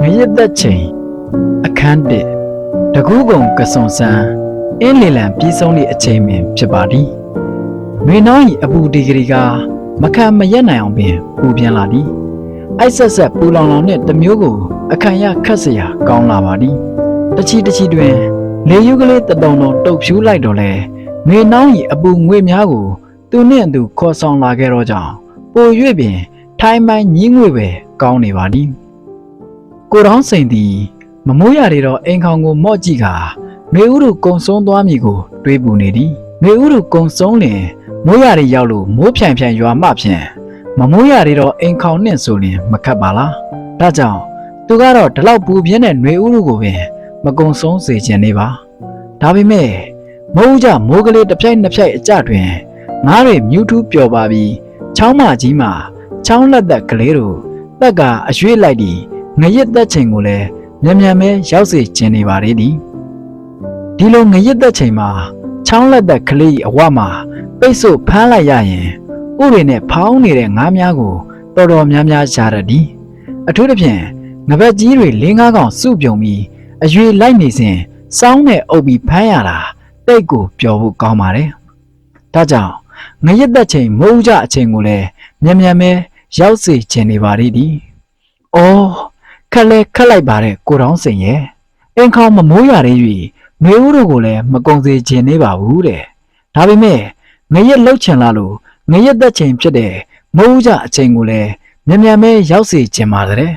ငရစ်သက်ချိန်အခန်းတစ်တကူးကုံကစွန်ဆန်းအင်းလီလံပြီးဆုံးသည့်အချိန်ပင်ဖြစ်ပါသည်။မေနောင်း၏အပူဒီဂရီကမခံမရက်နိုင်အောင်ပင်ပူပြင်းလာသည်။အိုက်ဆက်ဆက်ပူလောင်လောင်နှင့်တစ်မျိုးကိုအခန့်ရခတ်เสียကောင်းလာပါသည်။တချီတချီတွင် လေယူကလေးတတုံတုံတုတ်ဖြူးလိုက်တော့လေမေနောင်း၏အပူငွေများကို သူနှင့်သူခေါ်ဆောင်လာခဲ့တော့ကြောင်းပို၍ပင် ထိုင်းမိုင်းညီးငွေပဲကောင်းနေပါသည် ကိုတောင်းစိန်သည်မမိုးရတွေတော့အိမ်ခေါင်ကိုမော့ကြည့်ကမေဥရုကုံဆုံးသွားမည်ကိုတွေးပူနေသည်မေဥရုကုံဆုံးလင်မိုးရတွေရောက်လို့မိုးဖြန့်ဖြန့်ရွာမှဖြင့်မမိုးရတွေတော့အိမ်ခေါင်နှင့်ဆိုရင်မခတ်ပါလားဒါကြောင့်သူကတော့ဒီလောက်ပူပြင်းတဲ့ຫນွေဥရုကိုပင်မကုံဆုံးစေခြင်းနေပါဒါပေမဲ့မိုးကြမိုးကလေးတစ်ဖြိုက်နှစ်ဖြိုက်အကြတွင်ငားတွေမြူးထူးပျော်ပါပြီးချောင်းမကြီးမှာချောင်းလက်သက်ကလေးတို့တက်ကအရွေးလိုက်ပြီး ငရစ်သက်ချိန်ကိုလည်းမြန်မြန်ပဲရောက်စေခြင်းနေပါလေသည်ဒီလိုငရစ်သက်ချိန်မှာချောင်းလက်သက်ကလေးအဝမှာပိတ်ဆို့ဖမ်းလိုက်ရရင်ဥတွေနဲ့ဖောင်းနေတဲ့ငါးများကိုတော်တော်များများရှားရသည်အထူးသဖြင့်ငပတ်ကြီးတွေ၄၅កောင်စုပြုံပြီးအရွေလိုက်နေစဉ်စောင်းနဲ့အုပ်ပြီးဖမ်းရတာတိတ်ကိုပျော်ဖို့ကောင်းပါတယ်ဒါကြောင့်ငရစ်သက်ချိန်မိုးကြအချိန်ကိုလည်းမြန်မြန်ပဲရောက်စေခြင်းနေပါလိမ့်သည်။အော် ခက်လဲခက်လိုက်ပါတဲ့ကိုတောင်းစိန်ရဲ့အင်ခေါင်မမိုးရတဲ့၍မေဦးတို့ကိုလည်းမကုံစေခြင်းနေပါဘူးတဲ့။ဒါပေမဲ့ငရက်လှုပ်ချင်လာလို့ငရက်သက်ချိန်ဖြစ်တဲ့မိုးကြအချိန်ကိုလည်းမြန်မြန်ပဲရောက်စေခြင်းပါတဲ့